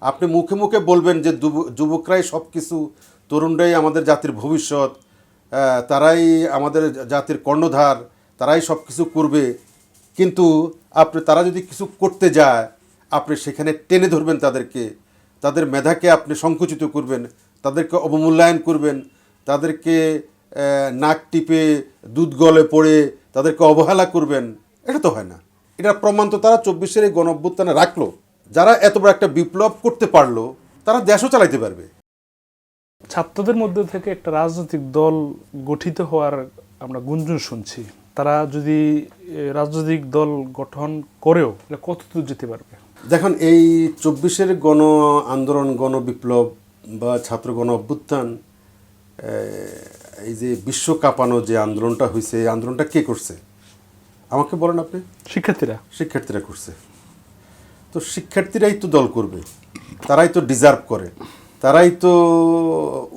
আপনি মুখে মুখে বলবেন যে যুবকরাই সব কিছু তরুণরাই আমাদের জাতির ভবিষ্যৎ তারাই আমাদের জাতির কর্ণধার, তারাই সব কিছু করবে। কিন্তু আপনি, তারা যদি কিছু করতে যায়, আপনি সেখানে টেনে ধরবেন তাদেরকে। তাদের মেধাকে আপনি সংকুচিত করবেন, তাদেরকে অবমূল্যায়ন করবেন, তাদেরকে নাক টিপে দুধ গলে পড়ে তাদেরকে অবহেলা করবেন। এটা তো হয় না। এটার প্রমাণ তো তারা চব্বিশের এই গণ রাখল। যারা এত বড় একটা বিপ্লব করতে পারল তারা দেশও চালাইতে পারবে। ছাত্রদের মধ্যে থেকে একটা রাজনৈতিক দল গঠিত হওয়ার আমরা গুঞ্জন শুনছি। তারা যদি রাজনৈতিক দল গঠন করেও এটা কত দূর যেতে পারবে? দেখুন এই চব্বিশের গণ আন্দোলন গণ বিপ্লব বা ছাত্র গণ অভ্যুত্থান এই যে বিশ্ব কাঁপানো যে আন্দোলনটা হয়েছে এই আন্দোলনটা কে করছে? আমাকে বলেন আপনি। শিক্ষার্থীরা। শিক্ষার্থীরা করছে। তো শিক্ষার্থীরাই তো দল করবে, তারাই তো ডিজার্ভ করে, তারাই তো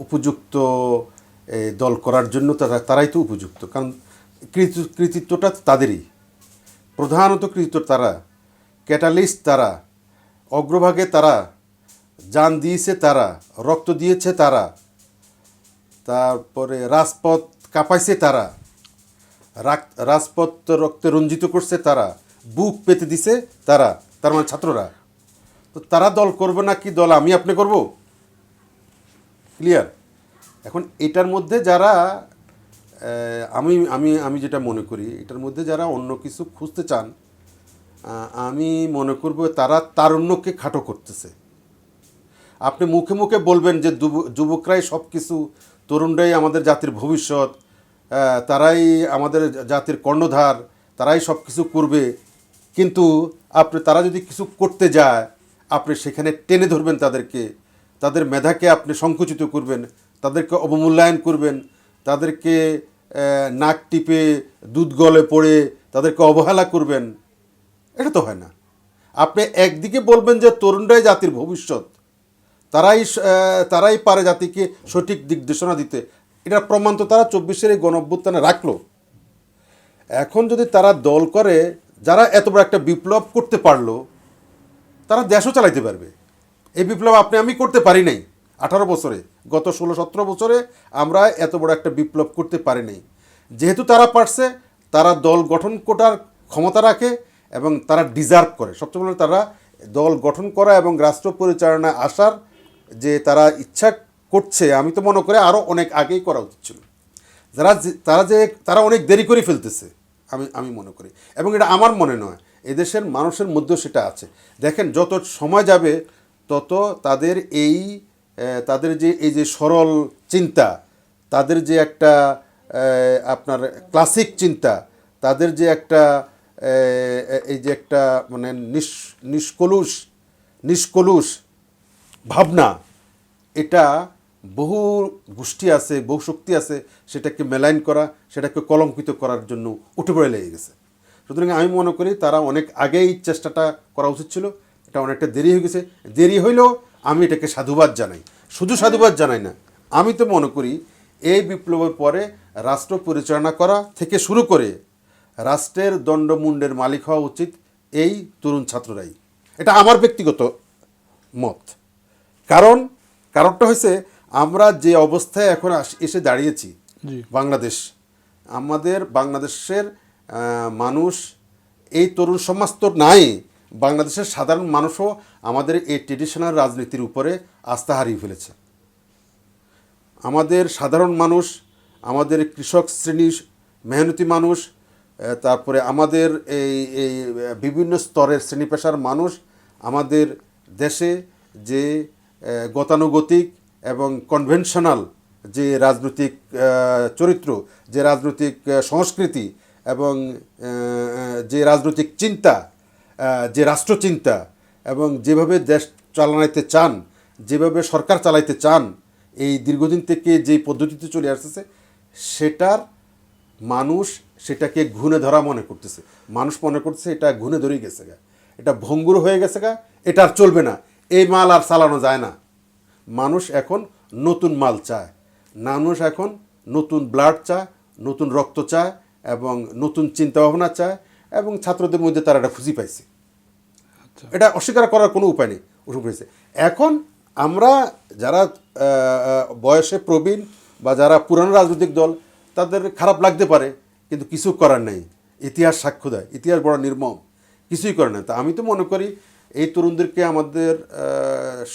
উপযুক্ত দল করার জন্য তারা, তারাই তো উপযুক্ত। কারণ কৃতিত্বটা তাদেরই। প্রধানত কৃতিত্ব তারা ক্যাটালিস্ট তারা, অগ্রভাগে তারা, যান দিয়েছে তারা, রক্ত দিয়েছে তারা, তারপরে রাজপথ কাঁপাইছে তারা রাজপথ রক্তে রঞ্জিত করছে তারা, বুক পেতে দিছে তারা। তার মানে ছাত্ররা। তো তারা দল করবে না কি দল? আমি আপনি করব? ক্লিয়ার এখন এটার মধ্যে যারা আমি আমি আমি যেটা মনে করি, এটার মধ্যে যারা অন্য কিছু খুঁজতে চান আমি মনে করব তারা তারুণ্যকে খাটো করতেছে। আপনি মুখে মুখে বলবেন যে যুব- যুবকরাই সব কিছু তরুণরাই আমাদের জাতির ভবিষ্যৎ তারাই আমাদের জাতির কর্ণধার, তারাই সব কিছু করবে। কিন্তু আপনি, তারা যদি কিছু করতে যায়, আপনি সেখানে টেনে ধরবেন তাদেরকে। তাদের মেধাকে আপনি সংকুচিত করবেন, তাদেরকে অবমূল্যায়ন করবেন, তাদেরকে নাক টিপে দুধ গলে পড়ে তাদেরকে অবহেলা করবেন। এটা তো হয় না। আপনি একদিকে বলবেন যে তরুণরাই জাতির ভবিষ্যৎ, তারাই তারাই পারে জাতিকে সঠিক দিকনির্দেশনা দিতে। এটার প্রমাণ তো তারা চব্বিশের এই গণ অভ্যুত্থানে রাখল। এখন যদি তারা দল করে যারা এত বড় একটা বিপ্লব করতে পারল, তারা দেশও চালাইতে পারবে। এই বিপ্লব আপনি, আমি করতে পারি নাই। আঠারো বছরে, গত ষোলো সতেরো বছরে আমরা এত বড় একটা বিপ্লব করতে পারি নাই। যেহেতু তারা পারছে, তারা দল গঠন করার ক্ষমতা রাখে এবং তারা ডিজার্ভ করে। সবচেয়ে বড় তারা দল গঠন করা এবং রাষ্ট্র পরিচালনায় আসার যে তারা ইচ্ছা করছে, আমি তো মনে করি আরও অনেক আগেই করা উচিত ছিল। যারা তারা যে, তারা অনেক দেরি করে ফেলতেছে। আমি আমি মনে করি। এবং এটা আমার মনে নয়, এদেশের মানুষের মধ্যেও সেটা আছে। দেখেন, যত সময় যাবে, তত তাদের এই তাদের যে, এই যে সরল চিন্তা, তাদের যে একটা আপনার ক্লাসিক চিন্তা, তাদের যে একটা এই যে একটা মানে নিস, নিষ্কলুষ নিষ্কলুষ ভাবনা, এটা বহু গোষ্ঠী আছে, বহু শক্তি আছে, সেটাকে মেলাইন করা, সেটাকে কলঙ্কিত করার জন্য উঠে পড়ে লেগে গেছে। সুতরাং আমি মনে করি তারা অনেক আগেই চেষ্টাটা করা উচিত ছিল, এটা অনেকটা দেরি হয়ে গেছে। দেরি হইলেও আমি এটাকে সাধুবাদ জানাই। শুধু সাধুবাদ জানাই না, আমি তো মনে করি এই বিপ্লবের পরে রাষ্ট্র পরিচালনা করা থেকে শুরু করে রাষ্ট্রের দণ্ডমুণ্ডের মালিক হওয়া উচিত এই তরুণ ছাত্ররাই। এটা আমার ব্যক্তিগত মত। কারণ, কারণটা হয়েছে আমরা যে অবস্থায় এখন এসে দাঁড়িয়েছি বাংলাদেশ আমাদের বাংলাদেশের মানুষ এই তরুণ সমাজ তো নাই। বাংলাদেশের সাধারণ মানুষও আমাদের এই ট্রেডিশনাল রাজনীতির উপরে আস্থা হারিয়ে ফেলেছে। আমাদের সাধারণ মানুষ আমাদের কৃষক শ্রেণি মেহনতি মানুষ তারপরে আমাদের এই এই বিভিন্ন স্তরের শ্রেণি পেশার মানুষ আমাদের দেশে যে গতানুগতিক এবং কনভেনশনাল যে রাজনৈতিক চরিত্র, যে রাজনৈতিক সংস্কৃতি এবং যে রাজনৈতিক চিন্তা যে রাষ্ট্রচিন্তা এবং যেভাবে দেশ চালানাইতে চান, যেভাবে সরকার চালাইতে চান, এই দীর্ঘদিন থেকে যে পদ্ধতিতে চলে আসতেছে, সেটার মানুষ সেটাকে ঘুণে ধরা মনে করতেছে। মানুষ মনে করতেছে, এটা ঘুণে ধরেই গেছে গা। এটা ভঙ্গুর হয়ে গেছে গা, এটা আর চলবে না। এই মাল আর চালানো যায় না। মানুষ এখন নতুন মাল চায়। মানুষ এখন নতুন ব্লাড চায় নতুন রক্ত চায় এবং নতুন চিন্তাভাবনা চায় এবং ছাত্রদের মধ্যে তারা এটা খুঁজি পাইছে। এটা অস্বীকার করার কোনো উপায় নেই অসুখ হয়েছে এখন আমরা যারা বয়সে প্রবীণ বা যারা পুরানো রাজনৈতিক দল তাদের খারাপ লাগতে পারে কিন্তু কিছু করার নেই। ইতিহাস সাক্ষ্য দেয় ইতিহাস বড় নির্মম কিছুই করে না। তা আমি তো মনে করি এই তরুণদেরকে আমাদের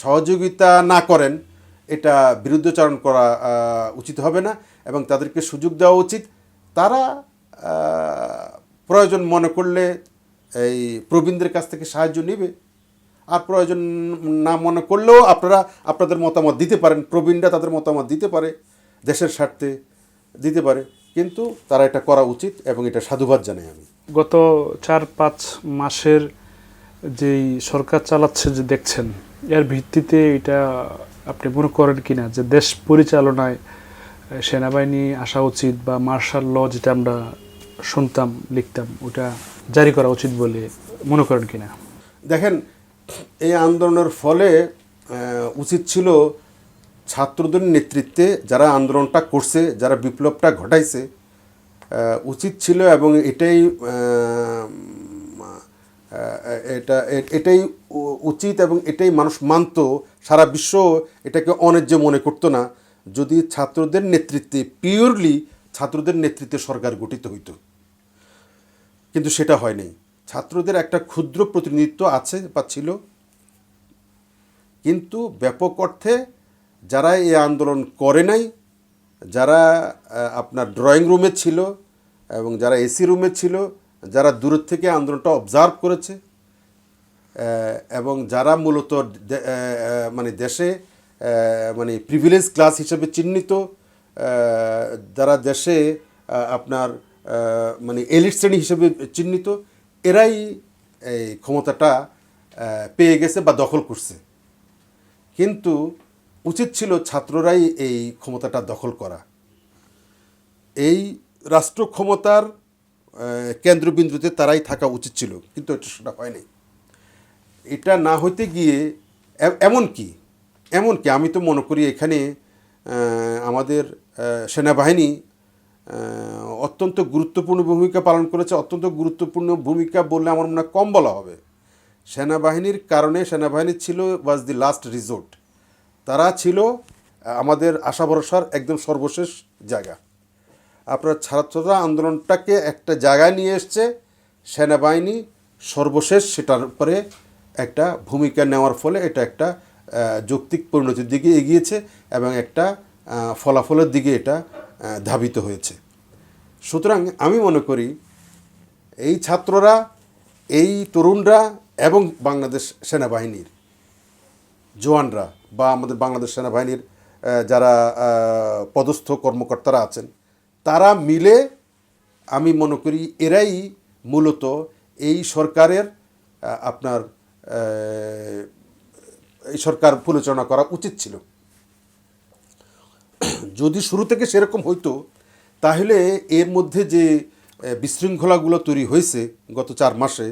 সহযোগিতা না করেন, এটা বিরুদ্ধচারণ করা উচিত হবে না এবং তাদেরকে সুযোগ দেওয়া উচিত। তারা প্রয়োজন মনে করলে এই প্রবীণদের কাছ থেকে সাহায্য নেবে। আর প্রয়োজন না মনে করলেও আপনারা, আপনাদের মতামত দিতে পারেন, প্রবীণরা তাদের মতামত দিতে পারে, দেশের স্বার্থে দিতে পারে। কিন্তু তারা এটা করা উচিত এবং এটা সাধুবাদ জানাই আমি। গত চার পাঁচ মাসের যেই সরকার চালাচ্ছে যে দেখছেন, এর ভিত্তিতে এটা আপনি মনে করেন কি না যে দেশ পরিচালনায় সেনাবাহিনী আসা উচিত বা মার্শাল ল যেটা আমরা শুনতাম, লিখতাম, ওটা জারি করা উচিত বলে মনে করেন কিনা? দেখেন, এই আন্দোলনের ফলে উচিত ছিল ছাত্রদের নেতৃত্বে যারা আন্দোলনটা করছে, যারা বিপ্লবটা ঘটাইছে উচিত ছিল এবং এটাই এটা, এটাই উচিত এবং এটাই মানুষ মানত। সারা বিশ্ব এটাকে অন্যায্য মনে করতো না। যদি ছাত্রদের নেতৃত্বে পিওরলি ছাত্রদের নেতৃত্বে সরকার গঠিত হইতো। কিন্তু সেটা হয়নি ছাত্রদের একটা ক্ষুদ্র প্রতিনিধিত্ব আছে বা ছিল। কিন্তু ব্যাপক অর্থে যারা এই আন্দোলন করে নাই, যারা আপনার ড্রয়িং রুমে ছিল এবং যারা এসি রুমে ছিল যারা দূরের থেকে আন্দোলনটা অবজার্ভ করেছে এবং যারা মূলত মানে দেশে মানে প্রিভিলেজ ক্লাস হিসেবে চিহ্নিত যারা দেশে আপনার মানে এলিট শ্রেণি হিসেবে চিহ্নিত, এরাই এই ক্ষমতাটা পেয়ে গেছে বা দখল করছে। কিন্তু উচিত ছিল ছাত্ররাই এই ক্ষমতাটা দখল করা। এই রাষ্ট্র ক্ষমতার কেন্দ্রবিন্দুতে তারাই থাকা উচিত ছিল, কিন্তু এটা সেটা হয়নি। এটা না হইতে গিয়ে এমন কি? এমন কি? আমি তো মনে করি এখানে আমাদের সেনাবাহিনী অত্যন্ত গুরুত্বপূর্ণ ভূমিকা পালন করেছে, অত্যন্ত গুরুত্বপূর্ণ ভূমিকা বললে আমার মনে হয় কম বলা হবে। সেনাবাহিনীর কারণে সেনাবাহিনী ছিল ওয়াজ দি লাস্ট রিজোর্ট তারা ছিল আমাদের আশা ভরসার একদম সর্বশেষ জায়গা। আপনার ছাত্ররা আন্দোলনটাকে একটা জায়গায় নিয়ে এসছে, সেনাবাহিনী সর্বশেষ সেটার উপরে একটা ভূমিকা নেওয়ার ফলে এটা একটা যৌক্তিক পরিণতির দিকে এগিয়েছে এবং একটা ফলাফলের দিকে এটা ধাবিত হয়েছে। সুতরাং আমি মনে করি এই ছাত্ররা, এই তরুণরা এবং বাংলাদেশ সেনাবাহিনীর জওয়ানরা বা আমাদের বাংলাদেশ সেনাবাহিনীর যারা পদস্থ কর্মকর্তারা আছেন তারা মিলে, আমি মনে করি এরাই মূলত এই সরকারের আপনার এই সরকার পরিচালনা করা উচিত ছিল। যদি শুরু থেকে সেরকম হইতো, তাহলে এর মধ্যে যে বিশৃঙ্খলাগুলো তৈরি হয়েছে গত চার মাসে,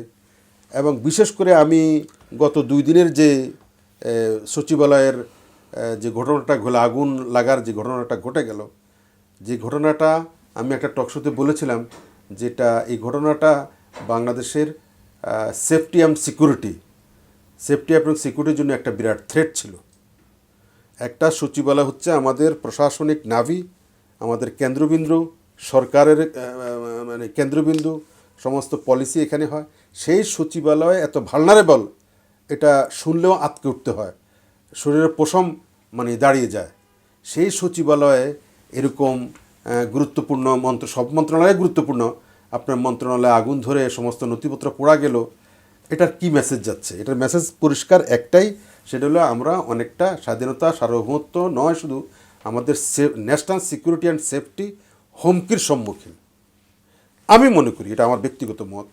এবং বিশেষ করে আমি গত দুই দিনের যে সচিবালয়ের যে ঘটনাটা ঘটে আগুন লাগার যে ঘটনাটা ঘটে গেল যে ঘটনাটা আমি একটা টকশোতে বলেছিলাম, যেটা এই ঘটনাটা বাংলাদেশের সেফটি অ্যান্ড সিকিউরিটি সেফটি এবং সিকিউরিটির জন্য একটা বিরাট থ্রেট ছিল। একটা সচিবালয় হচ্ছে আমাদের প্রশাসনিক নাভি, আমাদের কেন্দ্রবিন্দু, সরকারের মানে কেন্দ্রবিন্দু, সমস্ত পলিসি এখানে হয়। সেই সচিবালয় এত ভালনারেবল এটা শুনলেও আতকে উঠতে হয়। শরীরের পশম মানে দাঁড়িয়ে যায়। সেই সচিবালয়ে এরকম গুরুত্বপূর্ণ মন্ত্র, সব মন্ত্রণালয় গুরুত্বপূর্ণ। আপনার মন্ত্রণালয়ে আগুন ধরে সমস্ত নথিপত্র পোড়া গেল, এটার কি মেসেজ যাচ্ছে? এটার মেসেজ পরিষ্কার একটাই, সেটা হলো আমরা অনেকটা স্বাধীনতা, সার্বভৌমত্ব নয়, শুধু আমাদের ন্যাশনাল সিকিউরিটি অ্যান্ড সেফটি হুমকির সম্মুখীন। আমি মনে করি, এটা আমার ব্যক্তিগত মত